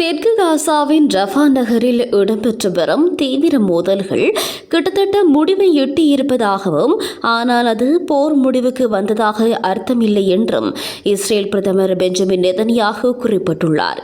தெற்கு காசாவின் ரஃபா நகரில் இடம்பெற்று வரும் தீவிர மோதல்கள் கிட்டத்தட்ட முடிவை எட்டியிருப்பதாகவும் ஆனால் அது போர் முடிவுக்கு வந்ததாக அர்த்தமில்லை என்றும் இஸ்ரேல் பிரதமர் பெஞ்சமின் நெதன்யாகு குறிப்பிட்டுள்ளார்.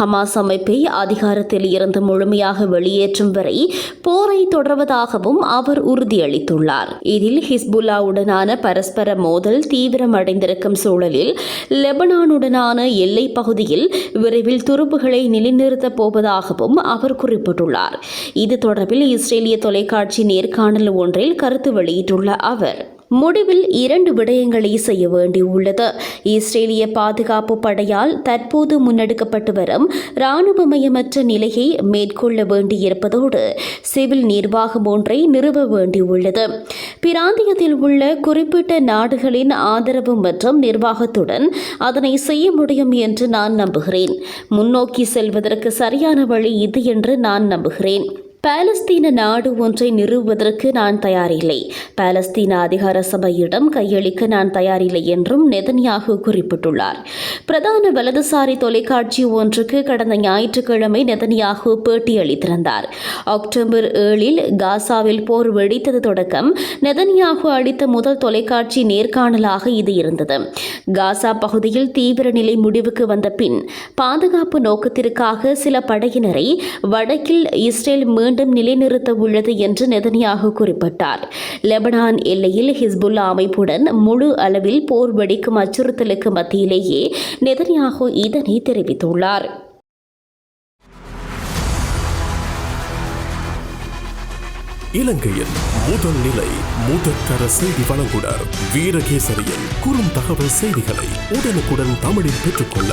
ஹமாஸ் அமைப்பை அதிகாரத்தில் இருந்து முழுமையாக வெளியேற்றும் வரை போரை தொடர்வதாகவும் அவர் உறுதியளித்துள்ளார். இதில் ஹிஸ்புல்லாவுடனான பரஸ்பர மோதல் தீவிரமடைந்திருக்கும் சூழலில் லெபனானுடனான எல்லை பகுதியில் விரைவில் துருப்புகளை நிலைநிறுத்தப் போவதாகவும் அவர் குறிப்பிட்டுள்ளார். இது தொடர்பில் இஸ்ரேலிய தொலைக்காட்சி நேர்காணல் ஒன்றில் கருத்து வெளியிட்டுள்ள அவர் முடிவில் இரண்டு விடயங்களை செய்ய வேண்டியுள்ளது. இஸ்ரேலிய பாதுகாப்பு படையால் தற்போது முன்னெடுக்கப்பட்டு வரும் இராணுவமயமற்ற நிலையை மேற்கொள்ள வேண்டியிருப்பதோடு சிவில் நிர்வாகம் ஒன்றை நிறுவ வேண்டியுள்ளது. பிராந்தியத்தில் உள்ள குறிப்பிட்ட நாடுகளின் ஆதரவு மற்றும் நிர்வாகத்துடன் அதனை செய்ய முடியும் என்று நான் நம்புகிறேன். முன்னோக்கி செல்வதற்கு சரியான வழி இது என்று நான் நம்புகிறேன். பாலஸ்தீன நாடு ஒன்றை நிறுவுவதற்கு நான் தயாரில்லை. பாலஸ்தீன அதிகார சபையிடம் கையளிக்க நான் தயாரில்லை என்றும் நெதன்யாகு குறிப்பிட்டுள்ளார். பிரதான வலதுசாரி தொலைக்காட்சி ஒன்றுக்கு கடந்த ஞாயிற்றுக்கிழமை நெதன்யாகு பேட்டியளித்திருந்தார் அக்டோபர் ஏழில் காசாவில் போர் வெடித்தது தொடக்கம் நெதன்யாகு அளித்த முதல் தொலைக்காட்சி நேர்காணலாக இது இருந்தது. காசா பகுதியில் தீவிர நிலை முடிவுக்கு வந்த பின் பாதுகாப்பு நோக்கத்திற்காக சில படையினரை வடக்கில் இஸ்ரேல் மீண்டும் நிலைநிறுத்த உள்ளது என்று நெதனியாக குறிப்பிட்டார். லெபனான் எல்லையில் ஹிஸ்புல்லா அமைப்புடன் முழு அளவில் போர் வெடிக்கும் அச்சுறுத்தலுக்கு மத்தியிலேயே நெதனியாகு இதனை தெரிவித்துள்ளார். இலங்கையின் முதல் நிலை முதற்கர செய்தி வழங்குனர் வீரகேசரியின் குறும் தகவல் செய்திகளை உடனுக்குடன் தமிழில் பெற்றுக்கொள்ள